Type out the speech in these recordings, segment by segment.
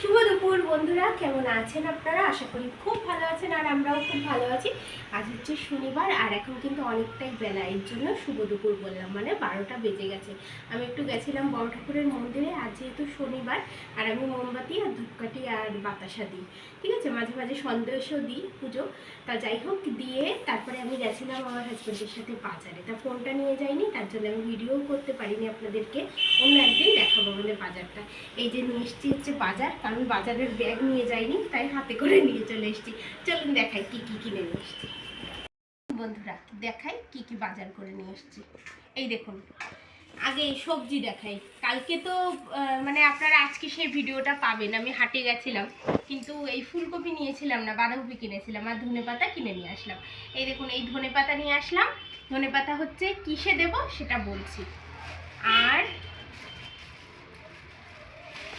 শুভ দুপুর বন্ধুরা, কেমন আছেন আপনারা? আশা করি খুব ভালো আছেন আর আমরাও খুব ভালো আছি। আজ হচ্ছে শনিবার আর এখন কিন্তু অনেকটাই বেলা, এর জন্য শুভ দুপুর বললাম মানে বারোটা বেজে গেছে। আমি একটু গেছিলাম বড় ঠাকুরের মন্দিরে, আজ যেহেতু শনিবার, আর আমি মোমবাতি আর ধূপকাঠি আর বাতাসা দিই, ঠিক আছে? মাঝে মাঝে সন্দেশও দিই পুজো। তা যাই হোক, দিয়ে তারপরে আমি গেছিলাম আমার হাজব্যান্ডের সাথে বাজারে। তা ফোনটা নিয়ে যাইনি, তার জন্য আমি ভিডিও করতে পারিনি আপনাদেরকে। অন্য একদিন দেখাবো আমাদের বাজারটা। এই যে নিয়ে এসছি হচ্ছে বাজার, কারণ বাজারের ব্যাগ নিয়ে যাইনি, তাই হাতে করে নিয়ে চলে এসেছি। চলুন দেখাই কি কি কিনে নিয়ে এসছি। বন্ধুরা, দেখাই কি কি বাজার করে নিয়ে এসেছি। এই দেখুন, আগে সবজি দেখাই। কালকে তো মানে আপনারা আজকে সেই ভিডিওটা পাবেন। আমি হাটে গেছিলাম, কিন্তু এই ফুলকপি নিয়েছিলাম না, বাঁধাকপি কিনেছিলাম আর ধনে পাতা কিনে নিয়ে আসলাম। এই দেখুন, এই ধনে পাতা নিয়ে আসলাম। ধনে পাতা হচ্ছে, কিসে দেব সেটা বলছি। আর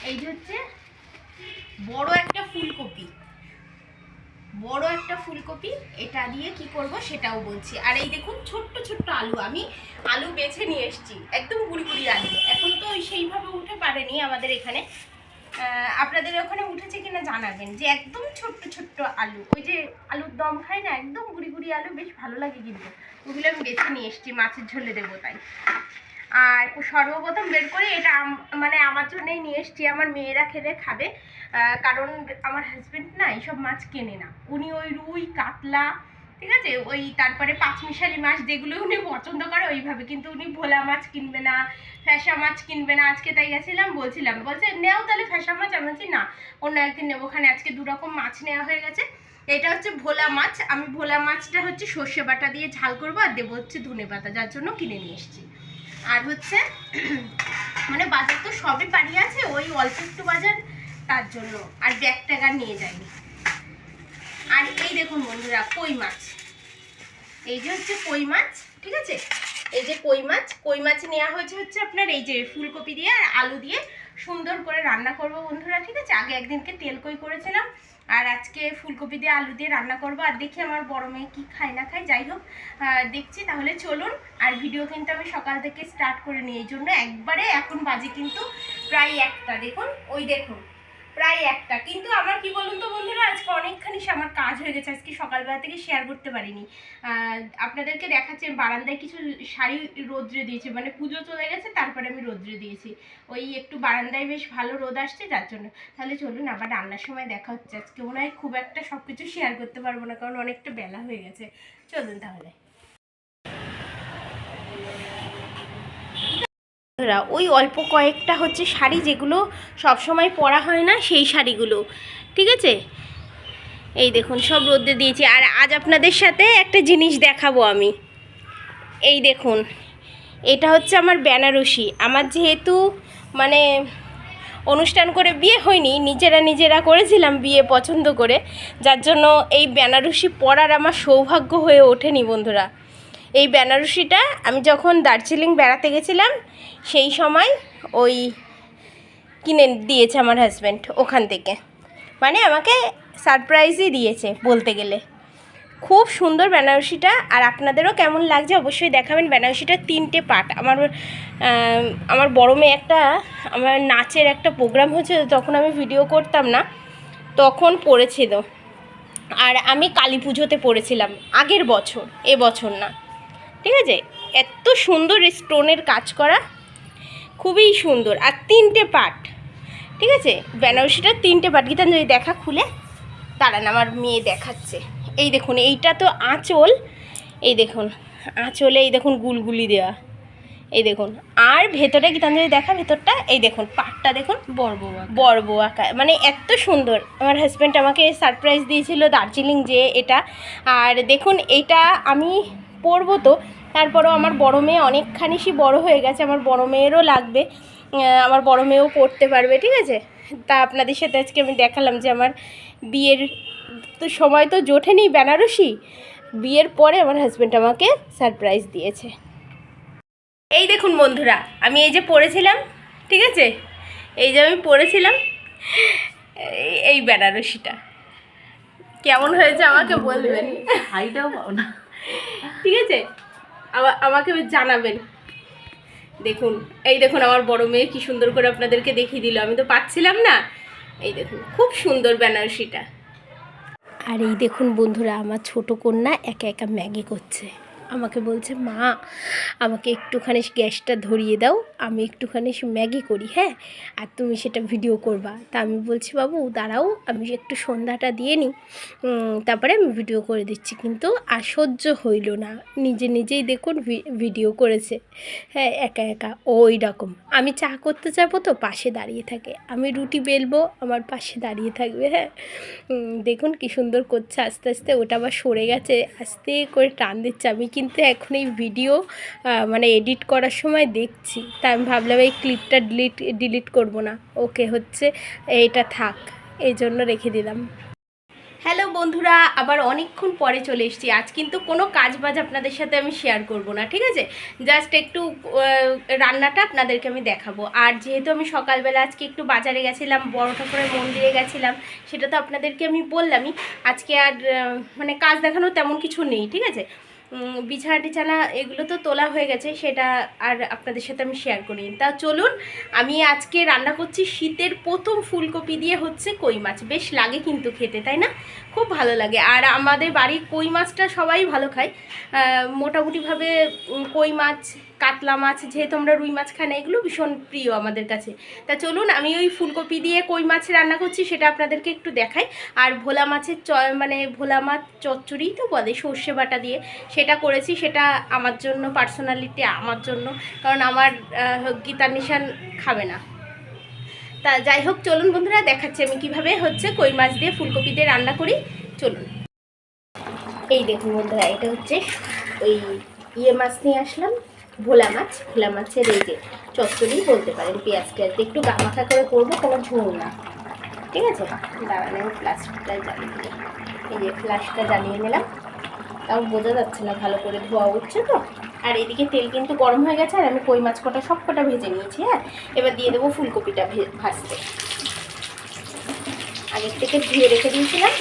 এই হচ্ছে বড় একটা ফুলকপি। বড় একটা ফুলকপি, এটা দিয়ে কি করব সেটাও বলছি। আর এই দেখুন, ছোট্ট ছোট্ট আলু। আমি আলু বেছে নিয়ে এসেছি, একদম গুড়ি গুড়ি আলু। এখন তো সেইভাবে উঠে পারেনি আমাদের এখানে। আপনাদের ওখানে উঠেছে কিনা জানাবেন, যে একদম ছোট্ট ছোট্ট আলু। ওই যে আলুর দম খায় না, একদম গুড়ি গুড়ি আলু, বেশ ভালো লাগে কিন্তু। ওগুলো আমি বেছে নিয়ে এসেছি, মাছের ঝোলে দেবো তাই। আর সর্বপ্রথম বের করে এটা মানে আমার জন্যই নিয়ে এসেছি, আমার মেয়েরা খেলে খাবে। কারণ আমার হাজবেন্ড না এইসব মাছ কেনে না। উনি ওই রুই, কাতলা, ঠিক আছে? ওই তারপরে পাঁচমিশালি মাছ যেগুলো উনি পছন্দ করে ওইভাবে। কিন্তু উনি ভোলা মাছ কিনবে না, ফ্যাসা মাছ কিনবে না। আজকে তাই গেছিলাম, বলছিলাম, বলছে, নেও তাহলে ফ্যাসা মাছ। আমি বলছি, না, অন্য একদিন নেব। ওখানে আজকে দু রকম মাছ নেওয়া হয়ে গেছে। এটা হচ্ছে ভোলা মাছ। আমি ভোলা মাছটা হচ্ছে সর্ষে বাটা দিয়ে ঝাল করব আর দেবো হচ্ছে ধনে পাতা যার জন্য কিনে নিয়ে এসেছি। আর হচ্ছে মানে বাজার তো সবই বাড়ি আছে, ওই অল্প একটু বাজার, তার জন্য আর ব্যাগ ট্যাগ আর নিয়ে যায়নি। আর এই দেখুন বন্ধুরা, কই মাছ। এই যে হচ্ছে কই মাছ, ঠিক আছে? এই যে কই মাছ কই মাছ নেওয়া হয়েছে হচ্ছে আপনার এই যে ফুলকপি দিয়ে আর আলু দিয়ে। সুন্দর করে রান্না করব বন্ধুরা, ঠিক আছে? আগে একদিনকে তেল কই করেছিলাম আর আজকে ফুলকপি দিয়ে আলু দিয়ে রান্না করব। আর দেখি আমার বড় মেয়ে কী খায় না খায়। যাই হোক দেখছি। তাহলে চলুন, আর ভিডিও কিন্তু আমি সকাল থেকে স্টার্ট করে নিই। এই জন্য একবারে এখন বাজে কিন্তু প্রায় একটা। দেখুন, ওই দেখুন, প্রায় একটা। কিন্তু আমার কি বলুন তো বন্ধুরা, আজকে আমার কাজ হয়ে গেছে। আজকে সকালবেলা থেকে শেয়ার করতে পারিনি। আপনাদেরকে দেখাচ্ছে বারান্দায় কিছু শাড়ি রোদ্রে দিয়েছে। মানে পুজো চলে গেছে, তারপরে আমি রোদ্রে দিয়েছি। ওই একটু বারান্দায় বেশ ভালো রোদ আসছে, যার জন্য। তাহলে চলুন আবার রান্নার সময় দেখা হচ্ছে। আজকে মনে হয় খুব একটা সব কিছু শেয়ার করতে পারব না, কারণ অনেকটা বেলা হয়ে গেছে। চলুন তাহলে। ওই অল্প কয়েকটা হচ্ছে শাড়ি যেগুলো সব সময় পরা হয় না, সেই শাড়িগুলো। ঠিক আছে? এই দেখুন, সব রোদে দিয়েছি। আর আজ আপনাদের সাথে একটা জিনিস দেখাবো আমি। এই দেখুন, এটা হচ্ছে আমার বেনারসি। আমার যেহেতু মানে অনুষ্ঠান করে বিয়ে হয়নি, নিজেরা নিজেরা করেছিলাম বিয়ে পছন্দ করে, যার জন্য এই বেনারসি পরার আমার সৌভাগ্য হয়ে ওঠেনি বন্ধুরা। এই বেনারসিটা আমি যখন দার্জিলিং বেড়াতে গেছিলাম, সেই সময় ওই কিনে দিয়েছে আমার হাজব্যান্ড ওখান থেকে। মানে আমাকে সারপ্রাইজই দিয়েছে বলতে গেলে। খুব সুন্দর বেনারসিটা আর আপনাদেরও কেমন লাগছে অবশ্যই দেখাবেন। বেনারসিটার তিনটে পার্ট। আমার আমার বড় মেয়ে একটা, আমার নাচের একটা প্রোগ্রাম হচ্ছে তখন আমি ভিডিও করতাম না। তখন পড়েছিল। আর আমি কালী পুজোতে পড়েছিলাম, আগের বছর, এ বছর না। ঠিক আছে? এত সুন্দর স্টোনের কাজ করা, খুবই সুন্দর। আর তিনটে পার্ট। ঠিক আছে? বেনারসিটার তিনটে পার্ট। গীতাঞ্জলি, দেখা খুলে। দাঁড়ান আমার মেয়ে দেখাচ্ছে। এই দেখুন এইটা তো আঁচল। এই দেখুন আঁচলে এই দেখুন গুলগুলি দেওয়া। এই দেখুন আর ভেতরে গীতাঞ্জলি দেখা ভেতরটা এই দেখুন পাটটা দেখুন বর্ববা বর্ব আঁকা মানে এত সুন্দর। আমার হাজব্যান্ড আমাকে সারপ্রাইজ দিয়েছিল দার্জিলিং যে এটা। আর দেখুন এটা আমি পরবো তো তারপরেও আমার বড় মেয়ে অনেকখানি বড় হয়ে গেছে আমার বড় মেয়েরও লাগবে। আমার বড় মেয়েও পড়তে পারবে ঠিক আছে? তা আপনাদের সাথে আজকে আমি দেখালাম যে আমার বিয়ের তো সময় তো জোটেনি বেনারসি। বিয়ের পরে আমার হাজব্যান্ড আমাকে সারপ্রাইজ দিয়েছে। এই দেখুন বন্ধুরা আমি এই যে পড়েছিলাম ঠিক আছে? এই যে আমি পড়েছিলাম এই- বেনারসিটা। কেমন হয়েছে আমাকে বলবেন? হাইটাও পাও না। ঠিক আছে? আমা- আমাকে জানাবেন। দেখুন, এই দেখুন আমার বড় মেয়ে কী সুন্দর করে আপনাদেরকে দেখিয়ে দিল। আমি তো পাচ্ছিলাম না। এই দেখুন, খুব সুন্দর বেনারসিটা। আর এই দেখুন বন্ধুরা, আমার ছোট কন্যা একা একা ম্যাগি করছে। আমাকে বলছে, মা, আমাকে একটুখানি গ্যাসটা ধরিয়ে দাও, আমি একটুখানি ম্যাগি করি হ্যাঁ? আর তুমি সেটা ভিডিও করবা। তা আমি বলছি, বাবু, দাঁড়াও, আমি একটু সন্ধ্যাটা দিয়ে নিই। তারপরে আমি ভিডিও করে দিচ্ছি। কিন্তু সহ্য হইল না। নিজে নিজেই দেখুন ভিডিও করেছে। হ্যাঁ একা একা ওই রকম আমি চা করতে যাব তো, পাশে দাঁড়িয়ে থাকে। আমি রুটি বেলবো, আমার পাশে দাঁড়িয়ে থাকবে হ্যাঁ? দেখুন কি সুন্দর করছে, আস্তে আস্তে। ওটা আবার সরে গেছে, আস্তে করে টান দিচ্ছে। আমি কিন্তু এখন এই ভিডিও মানে এডিট করার সময় দেখছি। তা আমি ভাবলাম এই ক্লিপটা ডিলিট ডিলিট করব না। ওকে হচ্ছে এটা থাক, এই জন্য রেখে দিলাম। হ্যালো বন্ধুরা, আবার অনেকক্ষণ পরে চলে এসেছি। আজ কিন্তু কোনো কাজ বাজ আপনাদের সাথে আমি শেয়ার করব না, ঠিক আছে? জাস্ট একটু রান্নাটা আপনাদেরকে আমি দেখাবো। আর যেহেতু আমি সকালবেলা আজকে একটু বাজারে গেছিলাম, বড় ঠাকুরের মন্দিরে গেছিলাম, সেটা তো আপনাদেরকে আমি বললামই। আজকে আর মানে কাজ দেখানো তেমন কিছু নেই, ঠিক আছে? বিছানা টিছানা, এগুলো তো তোলা হয়ে গেছে, সেটা আর আপনাদের সাথে আমি শেয়ার করি তা চলুন, আমি আজকে রান্না করছি শীতের প্রথম ফুলকপি দিয়ে হচ্ছে কই মাছ। বেশ লাগে কিন্তু খেতে, তাই না? খুব ভালো লাগে। আর আমাদের বাড়ির কই মাছটা সবাই ভালো খায়। মোটামুটিভাবে কই মাছ, কাতলা মাছ, যেহেতু আমরা রুই মাছ খাই না, এগুলো ভীষণ প্রিয় আমাদের কাছে। তা চলুন, আমি ওই ফুলকপি দিয়ে কই মাছ রান্না করছি, সেটা আপনাদেরকে একটু দেখাই। আর ভোলা মাছের চ মানে ভোলা মাছ চচ্চড়িই তো বলে, সর্ষে বাটা দিয়ে সেটা করেছি, সেটা আমার জন্য পার্সোনালিটি আমার জন্য, কারণ আমার গীতার নিশান খাবে না। তা যাই হোক, চলুন বন্ধুরা, দেখাচ্ছি আমি কীভাবে হচ্ছে কই মাছ দিয়ে ফুলকপি দিয়ে রান্না করি। চলুন। এই দেখুন বন্ধুরা, এটা হচ্ছে ওই ইয়ে মাছ নিয়ে আসলাম, ভোলা মাছ। ভোলা মাছের এই যে চচ্চড়ি, বলতে পারেন পেঁয়াজ দিয়ে একটু গামাখা করে করব, কোনো ঝোল না। ঠিক আছে? দাঁড়ান, আমি ফ্লাশটা জ্বালিয়ে এই যে ফ্লাশটা জ্বালিয়ে নিলাম। তাও বোঝা যাচ্ছে না, ভালো করে ধোয়া উঠছে তো। আর এদিকে তেল কিন্তু গরম হয়ে গেছে, আর আমি কই মাছ কটা সব কটা ভেজে নিয়েছি হ্যাঁ? এবার দিয়ে দেবো ফুলকপিটা ভাজতে। আগের থেকে ধুয়ে রেখে দিয়েছিলাম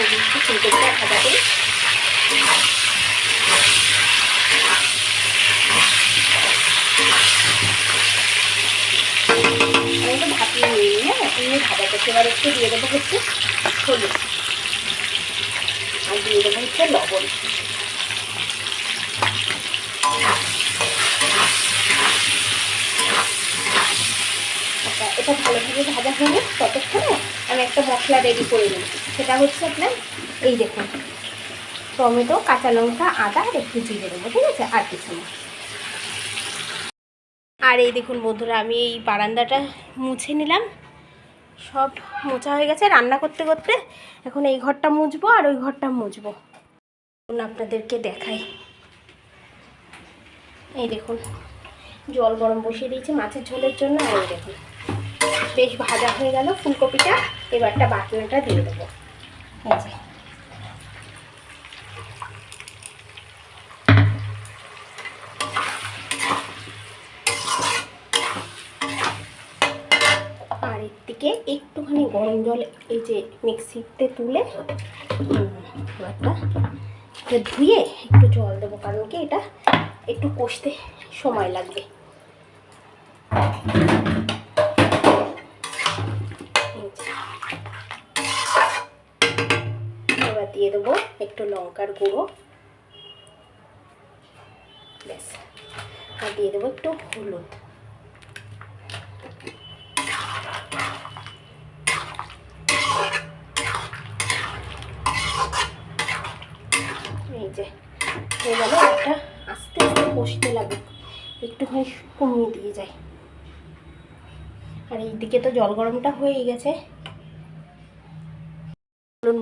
ওদিকে ফুলকপিটা ভাজা করি আমি তো ভাপিয়ে নিই হ্যাঁ এমনি ভাজা করছি এবার একটু দিয়ে দেবো হচ্ছে হলুদ। আর দিয়ে দেবো হচ্ছে লবণ। আচ্ছা এটা ভালোভাবে ভাজা হলে ততক্ষণে আমি একটা মশলা রেডি করে নিই সেটা হচ্ছে আপনার এই দেখুন, টমেটো, কাঁচা লঙ্কা, আদা আর একটু জিরে দেবো, ঠিক আছে? আর কিছু না। আর এই দেখুন বন্ধুরা, আমি এই বারান্দাটা মুছে নিলাম। সব মোছা হয়ে গেছে রান্না করতে করতে এখন এই ঘরটা মুছবো আর ওই ঘরটা মুছবো। এখন আপনাদেরকে দেখাই। এই দেখুন, জল গরম বসিয়ে দিয়েছি মাছের ঝোলের জন্য আর এই দেখুন, বেশ ভাজা হয়ে গেল ফুলকপিটা, এবারটা বাটনাটা দিয়ে দেবো। এই যে আর এর থেকে একটুখানি গরম জল এই যে মিক্সিতে তুলে এটা ধুয়ে একটু জল দেবো, কারণ কি এটা একটু কষতে সময় লাগবে। এবার দিয়ে দেবো একটু লঙ্কার গুঁড়ো। ব্যাস। আর দিয়ে দেবো একটু হলুদ এই যে হয়ে গেল একটা আস্তে আস্তে কষতে লাগে একটুখানি কমিয়ে দিয়ে যায়। আর এইদিকে তো জল গরমটা হয়েই গেছে।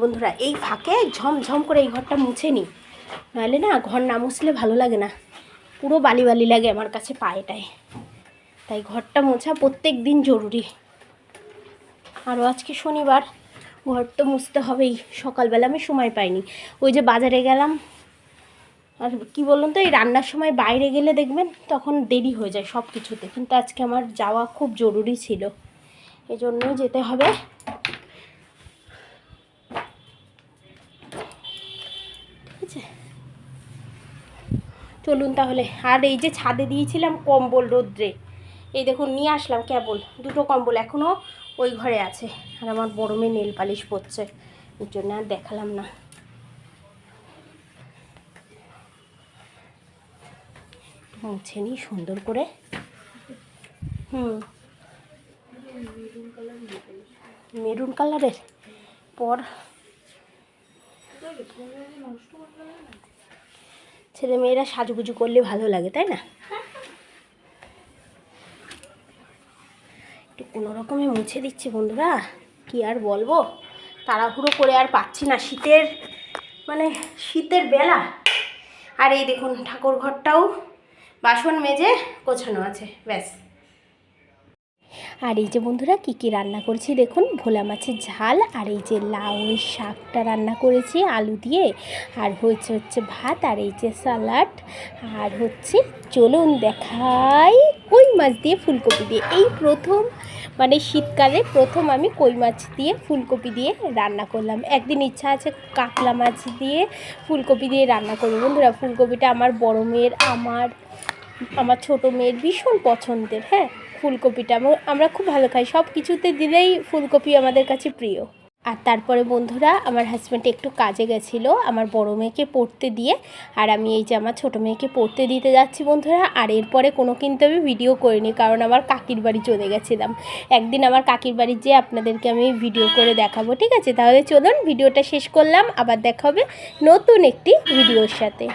বন্ধুরা, এই ফাঁকে ঝমঝম করে এই ঘরটা মুছে নিই। নাহলে না ঘর না মুছলে ভালো লাগে না। পুরো বালি বালি লাগে আমার কাছে পায়েটায়। তাই ঘরটা মোছা প্রত্যেক দিন জরুরি। আরও আজকে শনিবার, ঘর তো মুছতে হবেই। সকালবেলা আমি সময় পাইনি। ওই যে বাজারে গেলাম আর কি বলুন তো, এই রান্নার সময় বাইরে গেলে দেখবেন তখন দেরি হয়ে যায় সব কিছুতে কিন্তু আজকে আমার যাওয়া খুব জরুরি ছিল। এই জন্যই যেতে হবে। ঠিক আছে? চলুন তাহলে। আর এই যে ছাদে দিয়েছিলাম কম্বল রোদ্রে। এই দেখুন, নিয়ে আসলাম কেবল, দুটো কম্বল। এখনও ওই ঘরে আছে। আর আমার বড় মেয়ে নেল পালিশ পড়ছে ওই জন্য আর দেখালাম না। মুছে নিই সুন্দর করে। হুম। মেরুন কালারের পর ছেলে মেয়েরা সাজুগুজু করলে ভালো লাগে, তাই না? একটু কোনো রকমে মুছে দিচ্ছি বন্ধুরা, কি আর বলব? তাড়াহুড়ো করে আর পাচ্ছি না শীতের মানে শীতের বেলা। আর এই দেখুন ঠাকুর ঘরটাও বাসন মেজে গোছানো আছে, ব্যাস। আর এই যে বন্ধুরা কী কী রান্না করেছি দেখুন, ভোলা মাছের ঝাল আর এই যে লাউয়ের শাকটা রান্না করেছি আলু দিয়ে। আর হয়েছে হচ্ছে ভাত আর এই যে স্যালাড আর হচ্ছে চলুন দেখাই কই মাছ দিয়ে ফুলকপি দিয়ে। এই প্রথম মানে শীতকালে প্রথম আমি কই মাছ দিয়ে ফুলকপি দিয়ে রান্না করলাম। একদিন ইচ্ছা আছে কাতলা মাছ দিয়ে ফুলকপি দিয়ে রান্না করব। বন্ধুরা, ফুলকপিটা আমার বড় মেয়ের, আমার আমার ছোট মেয়ের ভীষণ পছন্দের হ্যাঁ? ফুলকপিটা আমরা খুব ভালো খাই। সব কিছুতে দিলেই ফুলকপি আমাদের কাছে প্রিয়। আর তারপরে বন্ধুরা, আমার হাজব্যান্ড একটু কাজে গেছিল, আমার বড় মেয়েকে পড়তে দিয়ে। আর আমি এই যে আমার ছোটো মেয়েকে পড়তে দিতে যাচ্ছি বন্ধুরা, আর এরপরে কোনো কিন্তু আমি ভিডিও করিনি, কারণ আমার কাকির বাড়ি চলে গেছিলাম। একদিন আমার কাকির বাড়ি যেয়ে আপনাদেরকে আমি ভিডিও করে দেখাবো, ঠিক আছে? তাহলে চলুন ভিডিওটা শেষ করলাম, আবার দেখা হবে নতুন একটি ভিডিওর সাথে।